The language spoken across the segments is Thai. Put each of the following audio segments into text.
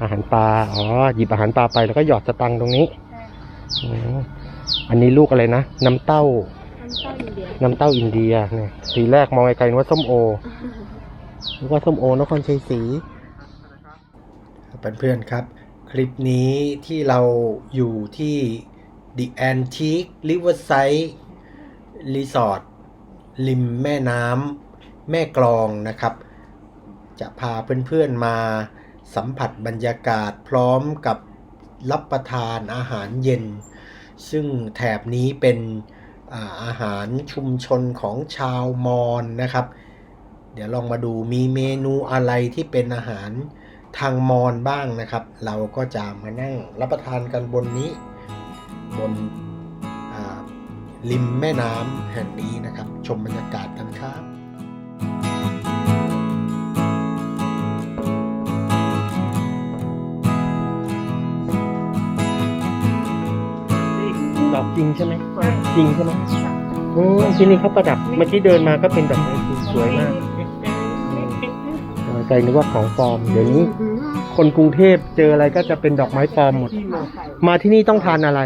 อาหารปลา อ๋อ หยิบอาหารปลาไปแล้วก็หยอดสตังค์ตรงนี้ ใช่ค่ะอืมอันนี้ลูกอะไรนะ น้ำเต้า น้ำเต้าอินเดียน้ำเต้าอินเดียเนี่ย ทีแรกมองไกลๆนึกว่าส้มโอนึกว่าส้มโอนครชัยศรี เพื่อนๆครับ คลิปนี้ที่เราอยู่ที่ The Antique Riverside Resort ริมแม่น้ำแม่กลองนะครับ จะพาเพื่อนๆมา สัมผัสบรรยากาศพร้อมกับรับประทานอาหารเย็น ซึ่งแถบนี้เป็นอาหารชุมชนของชาวมอญนะครับ เดี๋ยวลองมาดูมีเมนูอะไรที่เป็นอาหารทางมอญบ้างนะครับ เราก็จะมานั่งรับประทานกันบนนี้ บนริมแม่น้ำแห่งนี้นะครับ ชมบรรยากาศกันครับ จริงใช่ไหมจริงใช่ไหมอืมที่นี่เขาประดับเมื่อกี้เดินมาก็เป็นดอกไม้จริงสวยมากเออใจนึกว่าของปลอมเดี๋ยวนี้ คนกรุงเทพเจออะไรก็จะเป็นดอกไม้ปลอมหมด มาที่นี่ต้องทานอะไร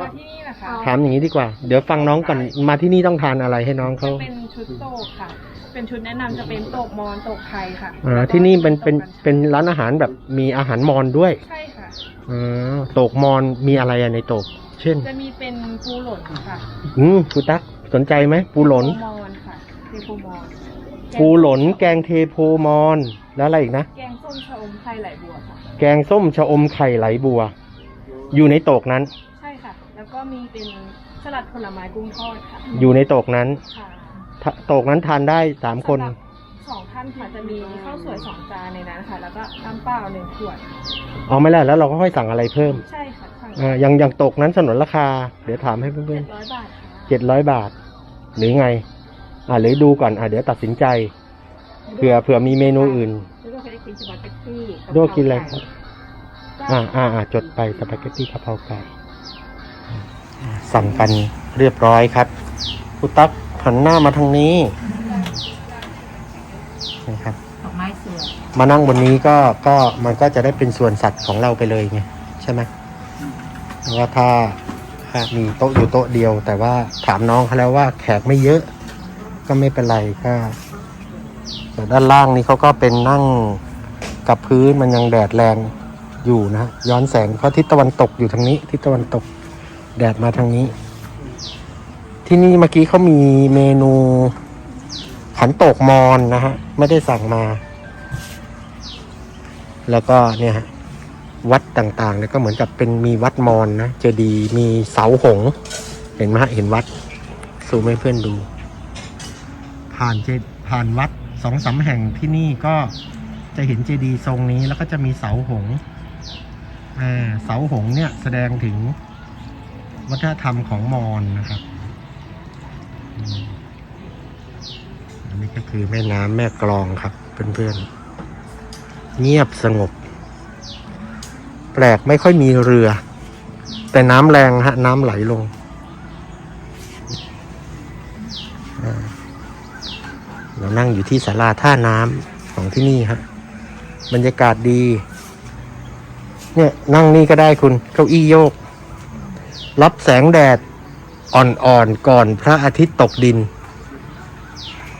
มาที่นี่นะคะถามอย่างนี้ดีกว่า เดี๋ยวฟังน้องก่อนมาที่นี่ต้องทานอะไรให้น้องเขาจะเป็นชุดโตกค่ะ เป็นชุดแนะนำจะเป็นโตกมอนโตกไทยค่ะอ่าแล้วก็ที่นี่เป็นเป็นโตกกัญชาเป็นร้านอาหารแบบมีอาหารมอญด้วยใช่ค่ะอ่าโตกมอญมีอะไรอะในโตก เช่น จะมีเป็นปูหล่นค่ะอืมปูตักสนใจไหมปูหลน ปูมอนค่ะคือปูมอนปูหลนแกงเทโพมอนแล้วอะไรอีกนะ แกงส้มชะอมไทยไหลบัวค่ะ แกงส้มชะอมไข่ไหลบัว อยู่ในโตกนั้น ใช่ค่ะ แล้วก็มีเป็นสลัดผลไม้กุ้งทอดค่ะอยู่ในโตกนั้นค่ะถ้าโตกนั้นทานได้สามคน สำหรับสองท่านค่ะจะมีข้าวสวยสองจานในนั้นค่ะ แล้วก็น้ำเปล่าหนึ่งขวด เอาไม่แล้วแล้วเราก็ค่อยสั่งอะไรเพิ่ม ใช่ค่ะสั่ง อ่าอย่างอย่างโตกนั้นสนนราคา เดี๋ยวถามให้เพื่เจ็อนดร้อยบาทค่ะๆเจ็ดร้อยบาท หรือไง อ่าหรือดูก่อนอ่าเดี๋ยวตัดสินใจเผื่อเผื่อมีเมนูอื่นแล้วก็เคยกินสปาเกตตี้โดกินอะไรครับ อ่าอ่าอ่าจดไปสปาเกตตี้กะเพราไก่อ่าสั่งกันเรียบร้อยครับคุณตั๊กหันหน้ามาทางนี้นะครับ ดอกไม้สวยมานั่งบนนี้ก็ก็มันก็จะได้เป็นส่วนสัตว์ของเราไปเลยไงใช่ไหม เพราะว่าถ้ามีโต๊ะอยู่โต๊ะเดียว แต่ว่าถามน้องเขาแล้วว่าแขกไม่เยอะ ก็ไม่เป็นไรก็แต่ด้านล่างนี้เขาก็เป็นนั่งกับพื้นมันยังแดดแรงอยู่นะฮะย้อนแสงเพราะทิศตะวันตกอยู่ทางนี้ทิศตะวันตกแดดมาทางนี้ ที่นี่เมื่อกี้เขามีเมนูขันโตกมอนนะฮะ ไม่ได้สั่งมา แล้วก็เนี่ยฮะ วัดต่างๆเนี่ยก็เหมือนกับเป็นมีวัดมอนนะเจดีมีเสาหง เห็นไหมเห็นวัดซูมให้เพื่อนดู ผ่านเจผ่านวัดสองสามแห่งที่นี่ก็จะเห็นเจดีทรงนี้แล้วก็จะมีเสาหงส์อ่าเสาหงเนี่ยแสดงถึงวัฒนธรรมของมอญนะครับ อันนี้ก็คือแม่น้ำแม่กลองครับเพื่อนๆเงียบสงบ แปลกไม่ค่อยมีเรือ แต่น้ำแรงฮะ น้ำไหลลง เรานั่งอยู่ที่ศาลาท่าน้ำของที่นี่ฮะบรรยากาศดี เนี่ยนั่งนี่ก็ได้คุณเก้าอี้โยก รับแสงแดดอ่อนๆก่อนพระอาทิตย์ตกดิน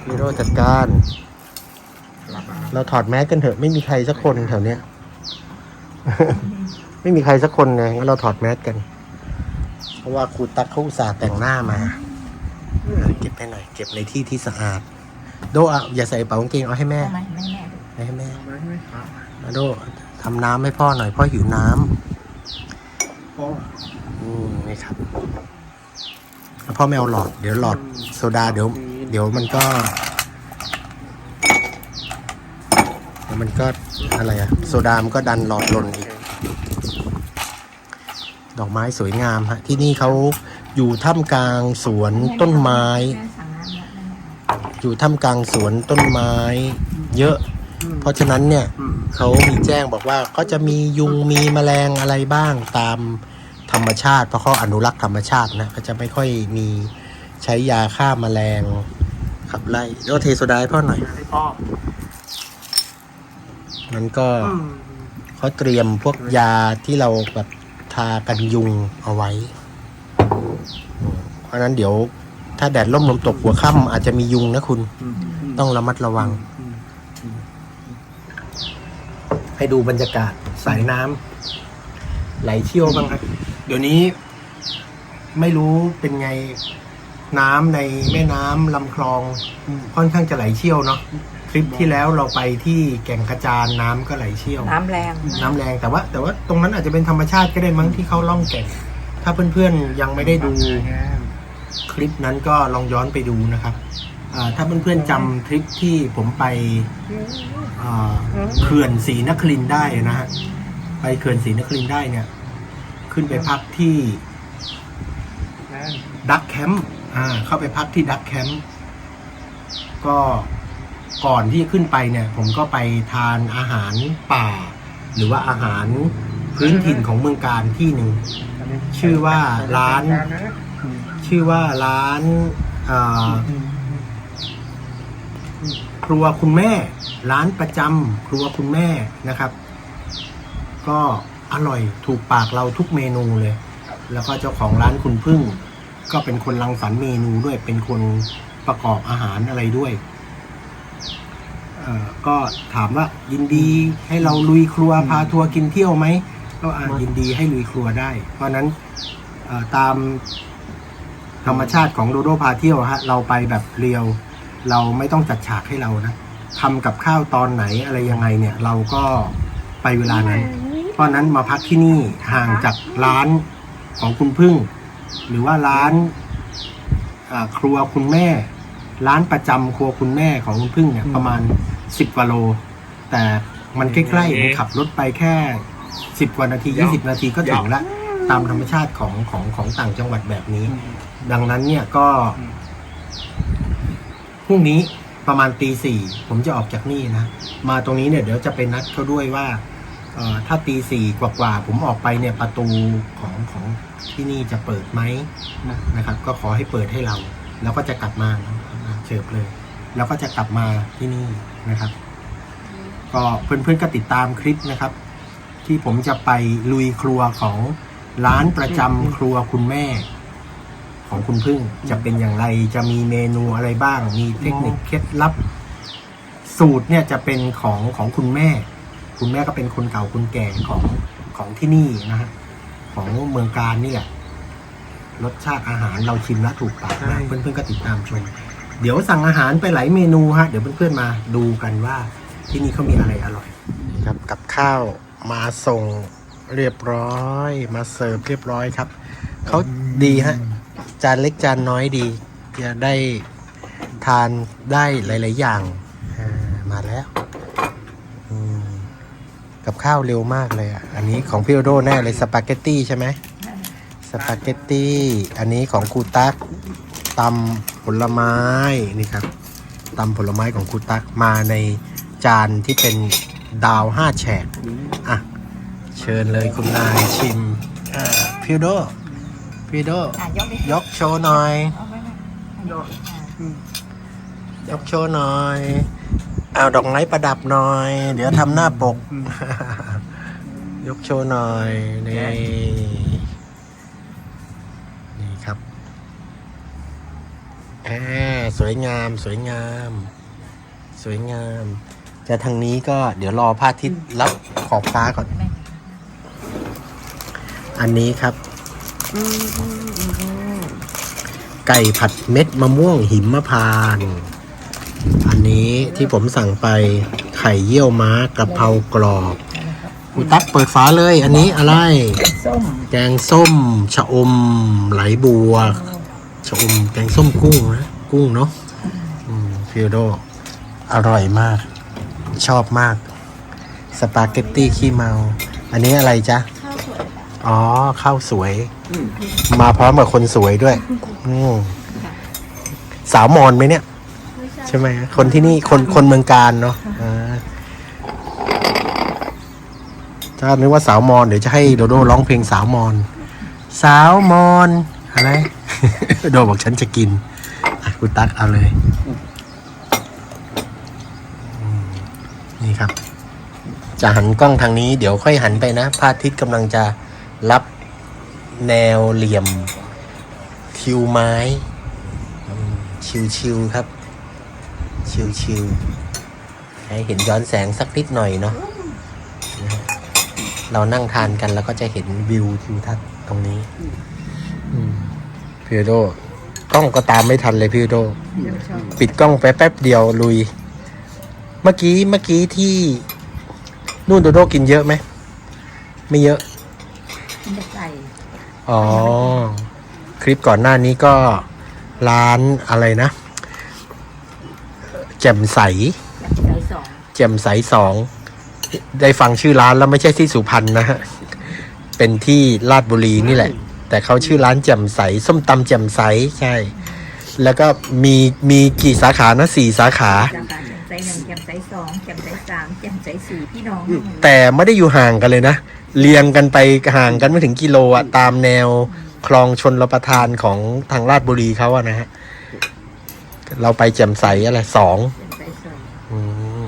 มีโรจัดการ เราถอดแมสกันเถอะไม่มีใครสักคนแถวเนี้ย ไม่มีใครสักคนไงงั้นเราถอดแมสกัน เพราะว่าครูตักเขาอุตส่าห์แต่งหน้ามาเออเก็บให้หน่อย เก็บในที่ที่สะอาด โดอะอย่าใส่กระเป๋ากางเกงเอาให้แม่ไม่ไม่แม่เอาให้แม่อะโดทำน้ำให้พ่อหน่อยพ่อหิวน้ำอืมนี่ครับแล้วพ่อไม่เอาหลอด เดี๋ยวหลอดโซดาเดี๋ยว เดี๋ยวมันก็เดี๋ยวมันก็อะไรอะโซดามันก็ดันหลอดหล่นอีก ดอกไม้สวยงามฮะที่นี่เขาอยู่ท่ามกลางสวนต้นไม้ อยู่ท่ามกลางสวนต้นไม้ เยอะ เพราะฉะนั้นเนี่ยเขามีแจ้งบอกว่าก็จะมียุงมีแมลงอะไรบ้างตามธรรมชาติเพราะเขาอนุรักษ์ธรรมชาตินะก็จะไม่ค่อยมีใช้ยาฆ่าแมลงขับไล่แล้วเทโซดาให้พ่อหน่อยพ่อมันก็คเขาเตรียมพวกยาที่เราแบบ ทากันยุงเอาไว้ เพราะนั้นเดี๋ยวถ้าแดดร่มลมตกหัวค่ำอาจจะมียุงนะคุณ ต้องระมัดระวัง ให้ดูบรรยากาศสายน้ำไหลเชี่ยวบ้างครับ เดี๋ยวนี้ ไม่รู้เป็นไงน้ำในแม่น้ำลำคลอง ค่อนข้างจะไหลเชี่ยวเนาะ ทริปที่แล้วเราไปที่แก่งกระจานน้ำก็ไหลเชี่ยว น้ำแรง น้ำแรงแต่ว่า แต่ว่าตรงนั้นอาจจะเป็นธรรมชาติก็ได้มั้งที่เขาล่องแก่ง ถ้าเพื่อนๆยังไม่ได้ดู คลิปนั้นก็ลองย้อนไปดูนะครับอ่าถ้าเพื่อนๆจำทริปที่ผมไปอ่าเขื่อนศรีนครินทร์ได้นะฮะ ไปเขื่อนศรีนครินทร์ได้เนี่ย ขึ้นไปพักที่ดักแคมป์อ่า เข้าไปพักที่ดักแคมป์ก็ ก่อนที่จะขึ้นไปเนี่ยผมก็ไปทานอาหารป่า หรือว่าอาหารพื้นถิ่นของเมืองการที่หนึ่งชื่อว่าร้าน ชื่อว่าร้านครัวคุณแม่ ร้านประจำครัวคุณแม่นะครับ ก็อร่อยถูกปากเราทุกเมนูเลย แล้วก็เจ้าของร้านคุณพึ่ง ก็เป็นคนรังสรรค์เมนูด้วยเป็นคนประกอบอาหารอะไรด้วย เอ่อก็ถามว่ายินดีให้เราลุยครัวพาทัวร์กินเที่ยวไหมก็อ่ายินดีให้ลุยครัวได้ เพราะฉะนั้นเอ่อตามธรรมชาติของโดโดพาเที่ยวฮะเราไปแบบเรียว เราไม่ต้องจัดฉากให้เรานะทำกับข้าวตอนไหนอะไรยังไงเนี่ย เราก็ไปเวลานั้น เพราะฉะนั้นมาพักที่นี่ห่างจากร้านของคุณพึ่ง หรือว่าร้านอ่าครัวคุณแม่ ร้านประจำครัวคุณแม่ของคุณพึ่งเนี่ยประมาณ สิบกว่าโล แต่มันใกล้ๆมันขับรถไปแค่สิบกว่านาทียี่สิบนาทีก็ถึงละ ตามธรรมชาติของของของต่างจังหวัดแบบนี้ ดังนั้นเนี่ยก็พรุ่งนี้ประมาณตีสี่ผมจะออกจากนี่นะ มาตรงนี้เนี่ยเดี๋ยวจะไปนัดเขาด้วยว่าเอ่อถ้าตีสี่กว่าๆผมออกไปเนี่ยประตูของของที่นี่จะเปิดไหมนะครับ ก็ขอให้เปิดให้เรา แล้วก็จะกลับมาเฉิบเลย แล้วก็จะกลับมาที่นี่นะครับ ก็เพื่อนๆก็ติดตามคลิปนะครับ ที่ผมจะไปลุยครัวของร้านประจำครัวคุณแม่ ของคุณพึ่งจะเป็นอย่างไรจะมีเมนูอะไรบ้าง มีเทคนิคเคล็ดลับ สูตรเนี่ยจะเป็นของของคุณแม่ คุณแม่ก็เป็นคนเก่าคนแก่ของของที่นี่นะฮะของเมืองการนี่แหละรสชาติอาหารเราชิมแล้วถูกปากนะเพื่อนๆก็ติดตามชม เดี๋ยวสั่งอาหารไปหลายเมนูฮะเดี๋ยวเพื่อนๆมาดูกันว่าที่นี่เขามีอะไรอร่อยครับกับข้าวมาส่งเรียบร้อย มาเสิร์ฟเรียบร้อยครับเขาดีฮะจานเล็กจานน้อยดี จะได้ทานได้หลาย ๆ อย่างมาแล้วกับข้าวเร็วมากเลยอะ อันนี้ของพี่โอโดแน่เลยสปาเกตตี้ใช่ไหมสปาเกตตี้ อันนี้ของครูตัก ตำผลไม้นี่ครับตำผลไม้ของครูตักมาในจานที่เป็นดาวห้าแฉกอะ เชิญเลยคุณนายชิมอ่าพี่โอโดพี่โอโดอะยกดิยกโชว์หน่อยเอาไว้นะยกยกโชว์หน่อย เอาดอกไม้ประดับหน่อย เดี๋ยวทำหน้าปก ยกโชว์หน่อยนี่นี่ครับแอาสวยงามสวยงาม สวยงามจะทางนี้ก็เดี๋ยวรอพระอาทิตย์รับขอบฟ้าก่อน อันนี้ครับ ไก่ผัดเม็ดมะม่วงหิมพานต์อันนี้ที่ผมสั่งไปไข่เยี่ยวม้ากระเพรากรอบกูตักเปิดฝาเลย อันนี้อะไร ส้ม แกงส้ม ชะอม ไหลบัว ชะอมแกงส้มกุ้งนะกุ้งเนาะอืมฟิโด อร่อยมาก ชอบมาก สปาเกตตี้ขี้เมา อันนี้อะไรจ๊ะ ข้าวสวยค่ะอ๋อ ข้าวสวย มาพร้อมกับคนสวยด้วยอืมสาวมอนไหมเนี่ย ไม่ใช่ ใช่ไหมคนที่นี่คนคนเมืองการเนาะอ่าถ้านึกว่าสาวมอนเดี๋ยวจะให้โดโดร้องเพลงสาวมอน สาวมอนอะไร โดบอกฉันจะกินคุณตั๊กเอาเลย นี่ครับ จะหันกล้องทางนี้ เดี๋ยวค่อยหันไปนะพระอาทิตย์กำลังจะรับแนวเหลี่ยม ทิวไม้ ชิวๆครับ ชิวๆให้เห็นย้อนแสงสักนิดหน่อยเนาะนะฮะเรานั่งทานกันแล้วก็จะเห็นวิวทิวทัศน์ตรงนี้ อืม พี่โดกล้องก็ตามไม่ทันเลยพี่โด ปิดกล้องไปแป๊บเดียวลุย เมื่อกี้เมื่อกี้ที่นู่นโดโดกินเยอะไหม ไม่เยอะกินแต่ไก่อ๋อ คลิปก่อนหน้านี้ก็ร้านอะไรนะ แจ่มใสไก่สองแจ่มใสสอง ได้ฟังชื่อร้านแล้วไม่ใช่ที่สุพรรณนะฮะ เป็นที่ลาดบุรีนี่แหละ แต่เขาชื่อร้านแจ่มใส ส้มตำแจ่มใสใช่ แล้วก็มีมีกี่สาขานะสี่สาขา สาขาแจ่มใสหนึ่งแจ่มใสสองแจ่มใสสามแจ่มใสสี่พี่น้องแต่ไม่ได้อยู่ห่างกันเลยนะ เรียงกันไปห่างกันไม่ถึงกิโลอะตามแนวคลองชนรประทานของทางลาดบุรีเขาอะนะฮะ เราไปแจ่มใสอะไรสองแจ่มใสสองอืม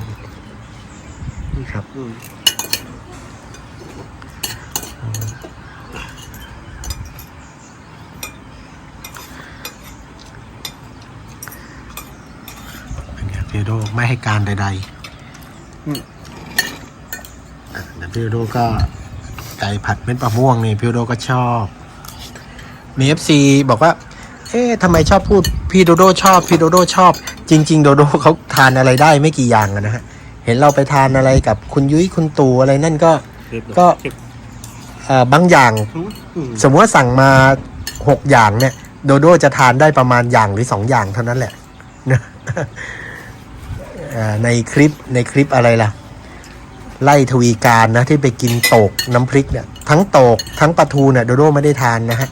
นี่ครับเป็นไงพี่ โดไม่ให้การใดๆอะแต่พี่โดก็ไก่ผัดเม็ดมะม่วงนี่พี่โดก็ชอบมีเอฟซีบอกว่า เอ๊ะทำไมชอบพูดพี่โดโดชอบพี่โดโดชอบ จริง ๆ โดโดเขาทานอะไรได้ไม่กี่อย่างอะนะฮะ เห็นเราไปทานอะไรกับคุณยุ้ยคุณตู่อะไรนั่นก็ก็เอ่อบางอย่าง สมมติว่าสั่งมาหกอย่างเนี่ย โดโดจะทานได้ประมาณอย่างหรือสองอย่างเท่านั้นแหละนะเอ่อ ในคลิปในคลิปอะไรล่ะ ไล่ทวีการนะที่ไปกินโตกน้ำพริกเนี่ยทั้งโตกทั้งปลาทูเนี่ยโดโดไม่ได้ทานนะฮะ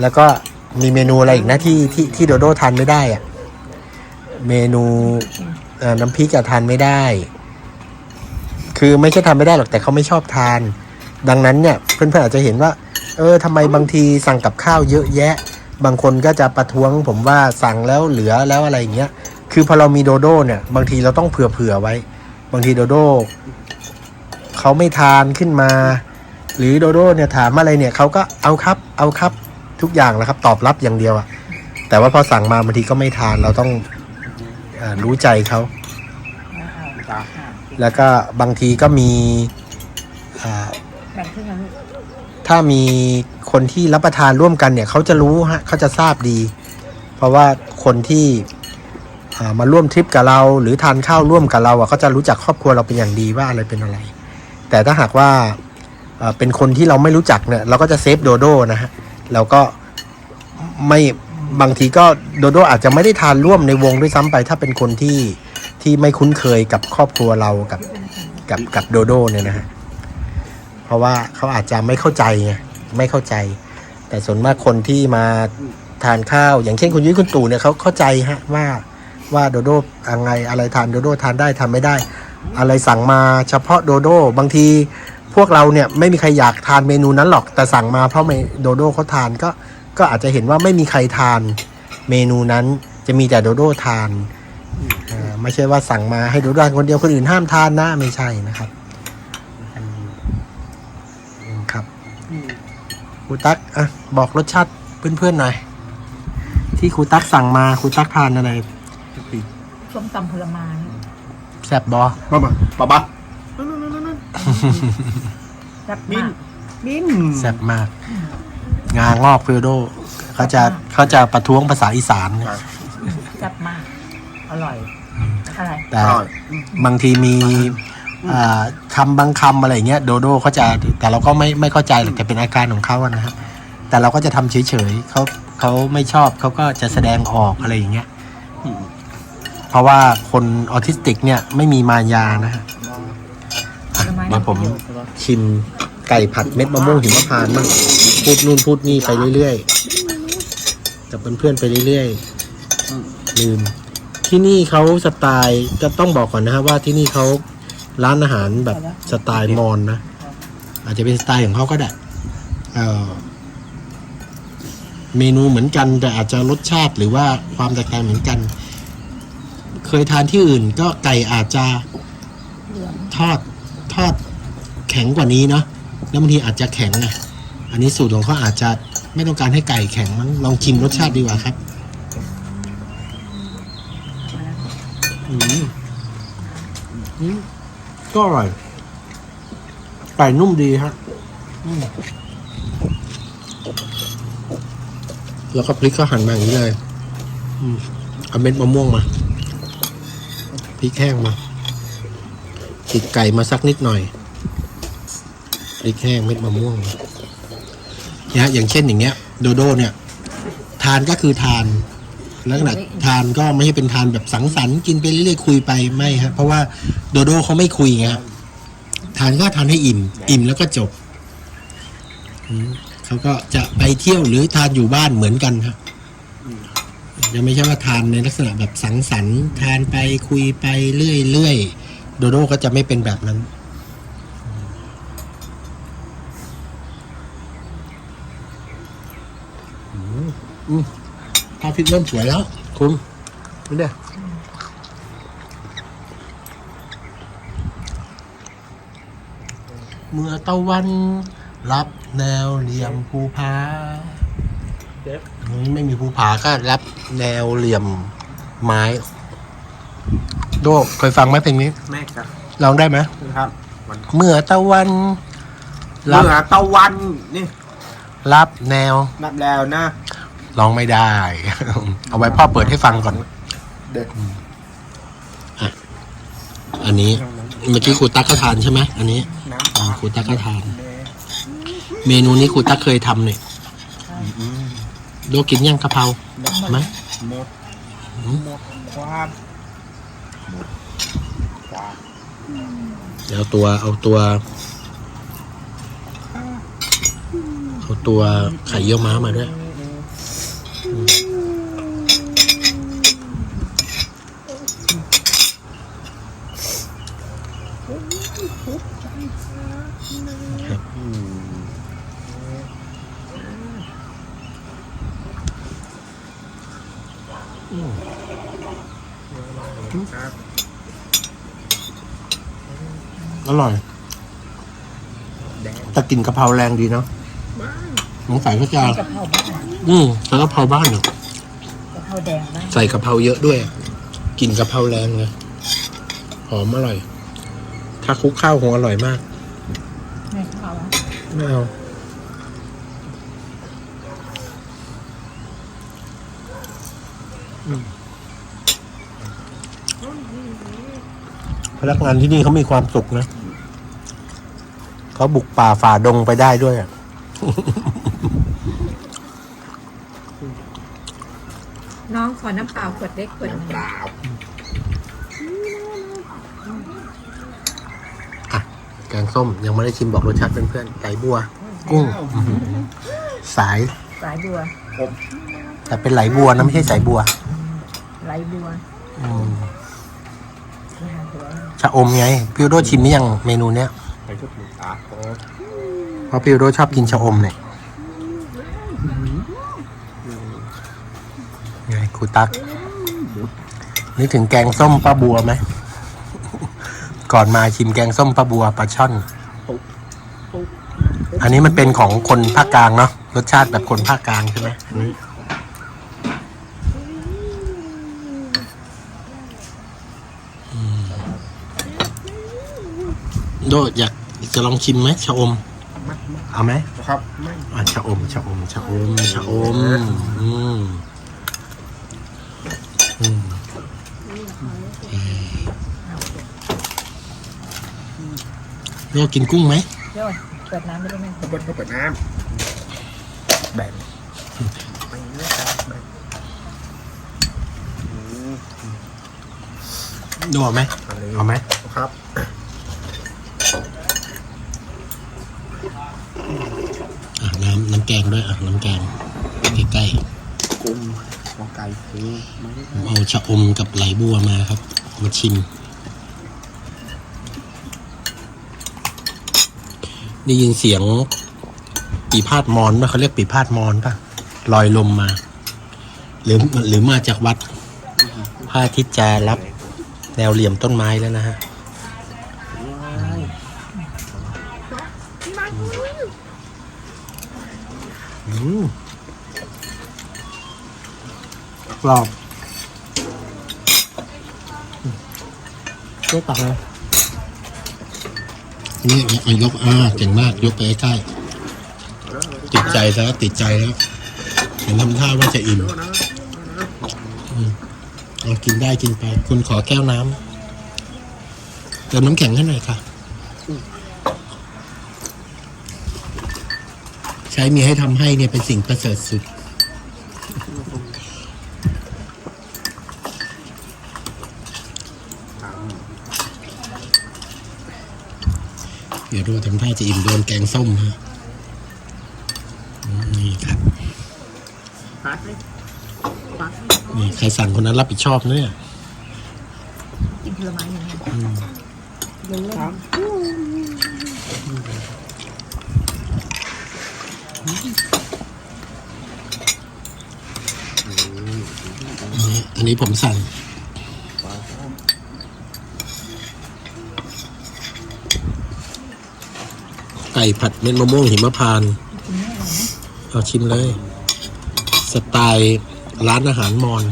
แล้วก็มีเมนูอะไรอีกนะที่ที่ที่โดโดทานไม่ได้อะเมนูน้ำพริกอะทานไม่ได้ คือไม่ใช่ทานไม่ได้หรอกแต่เขาไม่ชอบทาน ดังนั้นเนี่ยเพื่อนๆอาจจะเห็นว่า เออทำไมบางทีสั่งกับข้าวเยอะแยะ บางคนก็จะประท้วงผมว่าสั่งแล้วเหลือแล้วอะไรอย่างเงี้ย คือพอเรามีโดโด้เนี่ย บางทีเราต้องเผื่อๆไว้ บางทีโดโด้เขาไม่ทานขึ้นมา หรือโดโด้เนี่ยถามอะไรเนี่ยเขาก็เอาครับเอาครับทุกอย่างแหละครับ ตอบรับอย่างเดียวอะแต่ว่าพอสั่งมาบางทีก็ไม่ทานเราต้องอรู้ใจเขาแล้วก็บางทีก็มีถ้ามีคนที่รับประทานร่วมกันเนี่ยเขาจะรู้ฮะเขาจะทราบดี เพราะว่าคนที่ มาร่วมทริปกับเรา หรือทานข้าวร่วมกับเราอะเขาจะรู้จักครอบครัวเราเป็นอย่างดีว่าอะไรเป็นอะไร แต่ถ้าหากว่าเป็นคนที่เราไม่รู้จักเนี่ยเราก็จะเซฟโดโดนะฮะเราก็ไม่บางทีก็โดโดอาจจะไม่ได้ทานร่วมในวงด้วยซ้ำไป ถ้าเป็นคนที่ที่ไม่คุ้นเคยกับครอบครัวเรากับกับกับโดโดเนี่ยนะฮะเพราะว่าเขาอาจจะไม่เข้าใจไงไม่เข้าใจ แต่ส่วนมากคนที่มาทานข้าว อย่างเช่นคุณยุ้ยคุณตู่เนี่ยเขาเข้าใจฮะว่า ว่าโดโดอะไรอะไรทานโดโดทานได้ทานไม่ได้ อะไรสั่งมาเฉพาะโดโดบางทีพวกเราเนี่ยไม่มีใครอยากทานเมนูนั้นหรอกแต่สั่งมาเพราะเมโดโดเขาทานก็ก็อาจจะเห็นว่าไม่มีใครทานเมนูนั้นจะมีแต่โดโดทานไม่ใช่ว่าสั่งมาให้โดโดทานคนเดียวคนอื่นห้ามทานนะไม่ใช่นะครับครับครูตั๊กอะบอกรสชาติเพื่อนๆหน่อยที่ครูตั๊กสั่งมาครูตั๊กทานอะไร ส้มตำผลไม้แซ่บบอมามาป๊าป๊าแซ่บมากบินแซ่บมาก งางอกฟิลโดเขาจะเขาจะประท้วงภาษาอีสานเนี่ยแซ่บมาก อร่อยอะไรแต่ อร่อยบางทีมีอ่าคำบางคำอะไรเงี้ยโดโดเขาจะแต่เราก็ไม่ไม่เข้าใจหรอกแต่เป็นอาการของเขาอะนะฮะแต่เราก็จะทำเฉยๆเขาเขาไม่ชอบเขาก็จะแสดงออกอะไรอย่างเงี้ย เพราะว่าคนออทิสติกเนี่ยไม่มีมายานะฮะอะเดี๋ยวผมชิมไก่ผัดเม็ดมะม่วงหิมพานต์บ้างพูดนู่นพูดนี่ไปเรื่อยๆกับเพื่อนๆไปเรื่อยๆลืม ที่นี่เขาสไตล์จะต้องบอกก่อนนะฮะว่าที่นี่เขาร้านอาหารแบบสไตล์มอญนะ อาจจะเป็นสไตล์ของเขาก็ได้เอ่อเมนูเหมือนกันแต่อาจจะรสชาติหรือว่าความแตกต่างเหมือนกัน เคยทานที่อื่นก็ไก่อาจจะทอดทอดแข็งกว่านี้เนาะแล้วบางทีอาจจะแข็งไงอันนี้สูตรของเขาอาจจะไม่ต้องการให้ไก่แข็งมั้งลองชิมรสชาติดีกว่าครับอืมอืมก็อร่อยไก่นุ่มดีฮะอืมแล้วก็พริกก็หั่นมาอย่างนี้เลยอืมเอาเม็ดมะม่วงมาพ ริกแห้งมาติดไก่มาสักนิดหน่อยพริกแห้งเม็ดมะม่วงเนี่ยฮะอย่างเช่นอย่างเงี้ย โดโดเนี่ย ทานก็คือทานลักษณะทานก็ไม่ใช่เป็นทานแบบสังสรรค์กินไปเรื่อยๆคุยไปไม่ครับเพราะว่าโดโดเขาไม่คุยไงทานก็ทานให้อิ่ม อิ่มแล้วก็จบเขาก็จะไปเที่ยวหรือทานอยู่บ้านเหมือนกันครับ จะไม่ใช่ว่าทานในลักษณะแบบสังสรรค์ ทานไปคุยไปเรื่อยๆ โดโดก็จะไม่เป็นแบบนั้น อืมอืมพระอาทิตย์เริ่มสวยแล้ว คุณดูเด้เมื่อตะวันรับแนวเหลี่ยมภูผาอืม ไม่มีภูผาก็รับแนวเหลี่ยมไม้ โดเคยฟังไหมเพลงนี้แม่ครับลองได้ไหมครับวันเมื่อตะวันรับเมื่อตะวันนี่รับแนวนับแล้วนะร้องไม่ได้ เอาไว้พ่อเปิดให้ฟังก่อนเด็กอันนี้เมื่อกี้ครูตั๊กก็ทานใช่ไหมอันนี้น้ำอืมครูตั๊กก็ทานแดงเมนูนี้ครูตั๊กเคยทำเนี่ยอืม โดกินย่างกะเพราไหมหมดอืมหมดความหมดความเดี๋ยวเอาตัวเอาตัวเอาตัวไข่เยี่ยวม้ามาด้วยครับ อืมครับ อร่อย แดง แต่ กลินกะเพราแรงดีเนาะสงสัยก็จะกะเพราบ้านอืมแล้วกะเพราบ้านเนาะกะเพราแดงบ้านใส่กะเพราเยอะด้วยกลิ่นกะเพราแรงเลยหอมอร่อย ถ้าคลุกข้าวคงอร่อยมากไม่เข้าอะไม่เอาอืมพนักงานที่นี่เขามีความสุขนะ เขาบุกป่าฝ่าดงไปได้ด้วยอะน้องขอน้ำเปล่าขวดเล็กขวดหนึ่งเปล่าอะแกงส้มยังไม่ได้ชิมบอกรสชาติเพื่อนๆไหลบัว กุ้งอื้อหือสาย สายบัว แต่เป็นไหลบัวนะไม่ใช่สายบัว ไหลบัวอืมนี่ค่ะหัวชะอมไง พี่โรดชิมนี่ยังเมนูเนี้ย ไปชุดหนึ่งอะโอ้เพราะพี่โรดชอบกินชะอมเนี่ยไงครูตักนึกถึงแกงส้มป้าบัวไหม ก่อนมาชิมแกงส้มป้าบัวปลาช่อน อันนี้มันเป็นของคนภาคกลางเนาะรสชาติแบบคนภาคกลางใช่ไหมอันนี้อืมโดอยาก จะลองชิมไหมชะอม เอาไหมครับไม่อะชะอมชะอมชะอมชะอมอืมอืมเอ่อโดกินกุ้งไหมเดี๋ยวเปิดน้ำไม่ได้ไหมเขาเปิดเขาเปิดน้ำแบ่งไปเรื่อยครับแบ่งอืมโดเอาไหมเอะไรเอาไหมครับ อะน้ำน้ำแกงด้วยอะน้ำแกงใกล้กุ้งหัวไก่หูไม่ๆผมเอาชะอมกับไหลบัวมาครับ มาชิม ได้ยินเสียงปีพาดมอนป่ะเขาเรียกปีพาดมอนป่ะลอยลมมา หรือหรือมาจากวัดพระอาทิตย์จะรับแนวเหลี่ยมต้นไม้แล้วนะฮะ กรอบช่วยตักเลยนี่เอายกอ่าเก่งมาก ยกไปใกล้ติดใจแล้วติดใจแล้วเห็นทำท่าว่าจะอิ่มอืมเอากินได้กินไป คุณขอแก้วน้ำเติมน้ำแข็งให้หน่อยค่ะ ใช้มีให้ทำให้เนี่ยเป็นสิ่งประเสริฐสุด เดี๋ยวดูทำท่าจะอิ่มโดนแกงส้มฮะอืมนี่ครับนี่ใครสั่งคนนั้นรับผิดชอบนะเนี่ยกินผลไม้อย่างเงี้ย อืม เล่นเล่น อันนี้ผมสั่งไก่ผัดเม็ดมะม่วงหิมพานต์เอาชิมเลย สไตล์ร้านอาหารมอญ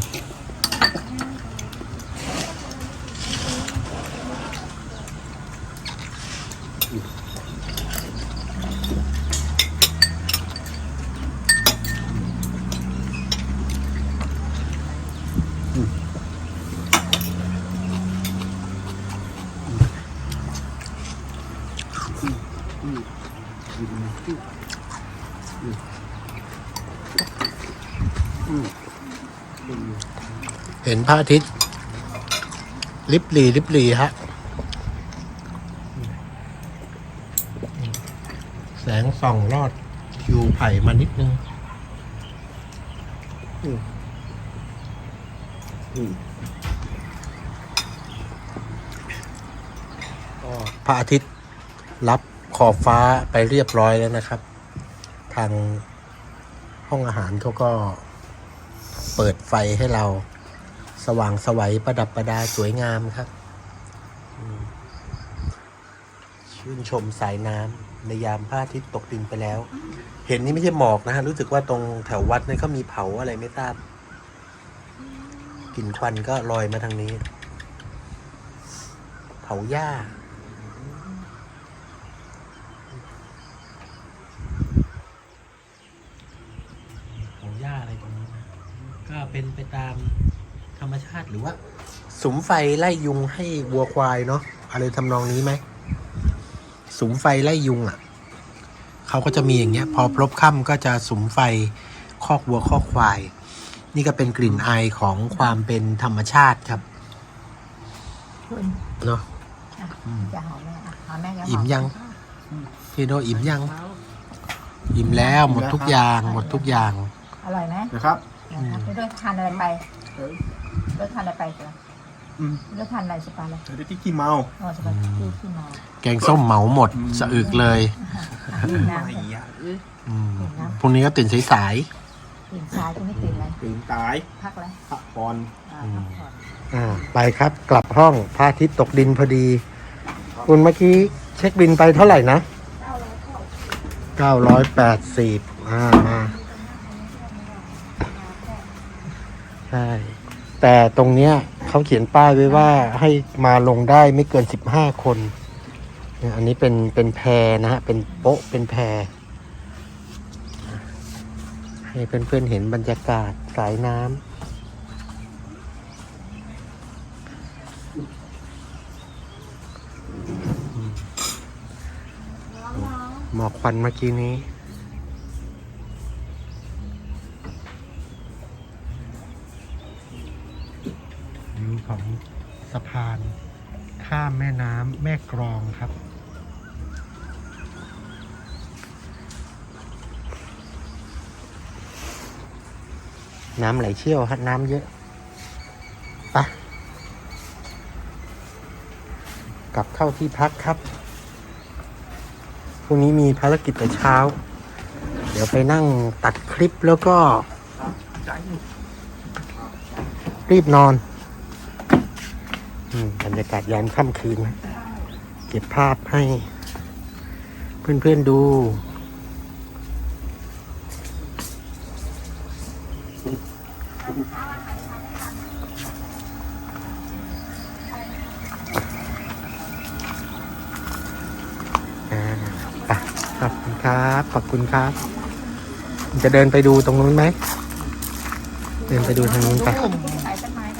ห็นพระอาทิตย์ลิบหลีลิบหลีฮะ แสงส่องรอดผิวไผ่มานิดนึงพระอาทิตย์รับขอบฟ้าไปเรียบร้อยแล้วนะครับ ทางห้องอาหารเขาก็เปิดไฟให้เรา สว่างสวัยประดับประดาสวยงามครับ ชื่นชมสายน้ำในยามพระอาทิตย์ตกดินไปแล้ว เห็นนี่ไม่ใช่หมอกนะฮะ รู้สึกว่าตรงแถววัดนั้นเขามีเผาอะไรไม่ทราบกลิ่นควันก็ลอยมาทางนี้ เผาหญ้าของหญ้าอะไรตรงนี้นก็เป็นไปตาม รรมชาติหรือว่าสุมไฟไล่ยุงให้วัวควายเนาะอะไรทำนองนี้ไหมสุมไฟไล่ยุงอะ่ะเขาก็จะมีอย่างเงี้ย พอพลบค่ำก็จะสุมไฟคอกวัวคอกควาย นี่ก็เป็นกลิ่นอายของความเป็นธรรมชาติครับคุณเนาะอะจะหอมแม่อะหอมแม่จะหอิ่มยังพี่โดอิ่มยัง อิ่มแล้วหมดทุกอย่างหมดทุกอย่าง อร่อยไหมนะครับนะครับไปด้วยทานอะไรไป ด้วยทานอะไรไปจ้ะอืมด้วยทานอะไรสปาเลยเดี๋ยวที่ขี้เมาอ๋อสปาที่ที่มาแกงส้มเหมาหมดสะอึกเลยดื่มไม่น้ำอยากอืมพรุ่งนี้ก็ตื่นสายตื่นสายก็ไม่ตื่นเลยตื่นตายพักแล้วพักผ่อนอ่าพักผ่อนอ่าไปครับ กลับห้องพระอาทิตย์ตกดินพอดี คุณเมื่อกี้เช็คบินไปเท่าไหร่นะเก้าร้อยแปดสิบอ่ามาใช่ แต่ตรงเนี้ยเขาเขียนป้ายไว้ว่าให้มาลงได้ไม่เกินสิบห้าคนเนี่ยอันนี้เป็นเป็นแพนะฮะ เป็นโป๊ะเป็นแพให้เพื่อนๆเห็นบรรยากาศสายน้ำหมอกควันเมื่อกี้นี้ วิวของ สะพาน ข้ามแม่น้ำแม่กรองครับ น้ำไหลเชี่ยวฮะน้ำเยอะไปะกลับเข้าที่พักครับพรุ่งนี้มีภารกิจแต่เช้า เดี๋ยวไปนั่งตัดคลิปแล้วก็ รีบนอน รรยากาศยามค่ำคืนนะเก็บภาพให้ เพื่อนๆดู ขอบคุณครับ ขอบคุณครับ จะเดินไปดูตรงนู้นไหม เดินไปดูทางนู้นไปขาย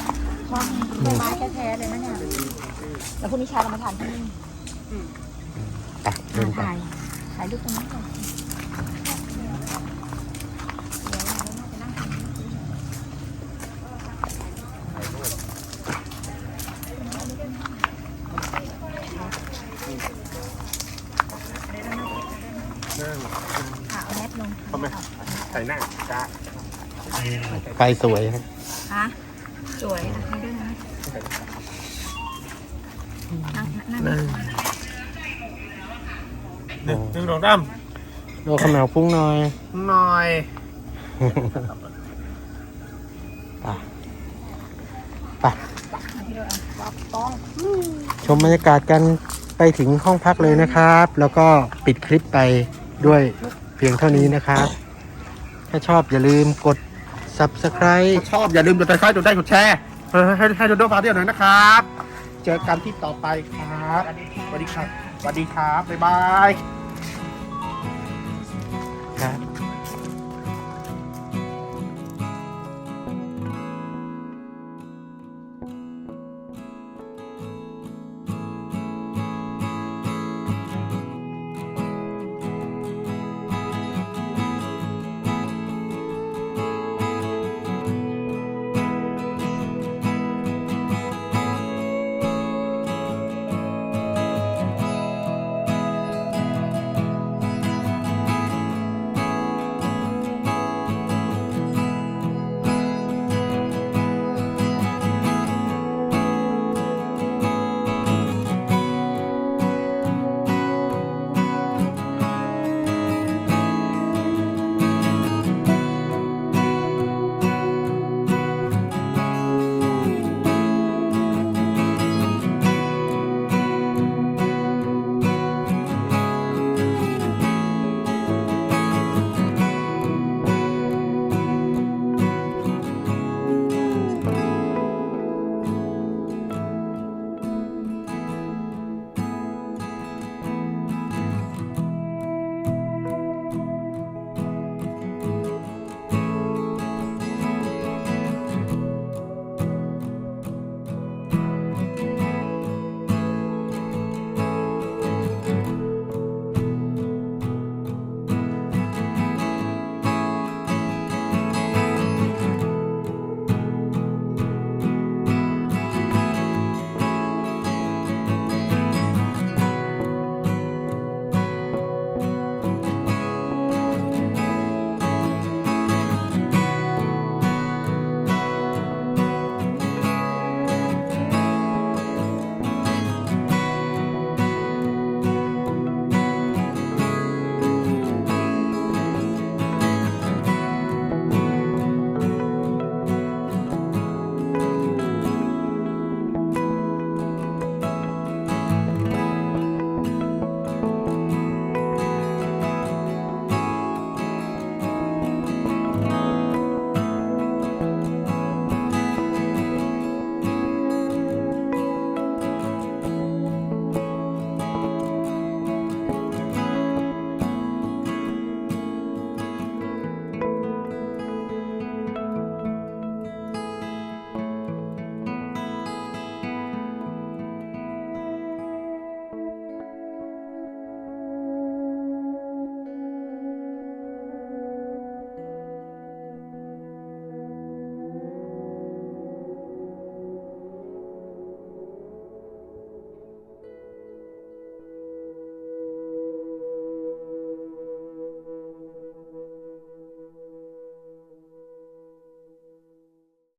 ต้น แล้วพรุ่งนี้เช้าเรามาทานที่นี่ไปเดินไปถ่ายถ่ายรูปตรงนี้ก่อนค่ะเอาแมสลงทำไมใส่หน้าจ้าไฟสวยครับ นั่งนั่งนั่งหนึ่งหนึ่งสองสามโลขมาวพุ่งหน่อยหน่อยไปไปที่เราเอาต้องชมบรรยากาศกันไปถึงห้องพักเลยนะครับ แล้วก็ปิดคลิปไปด้วยเพียงเท่านี้นะครับ ถ้าชอบอย่าลืมกด subscribe ชอบอย่าลืมกดติดตามกดไลค์กดแชร์ให้ให้ให้โดโดฟาเดียวหน่อยนะครับ เจอกันที่ต่อไปครับสวัสดีครับสวัสดีครับบ๊ายบาย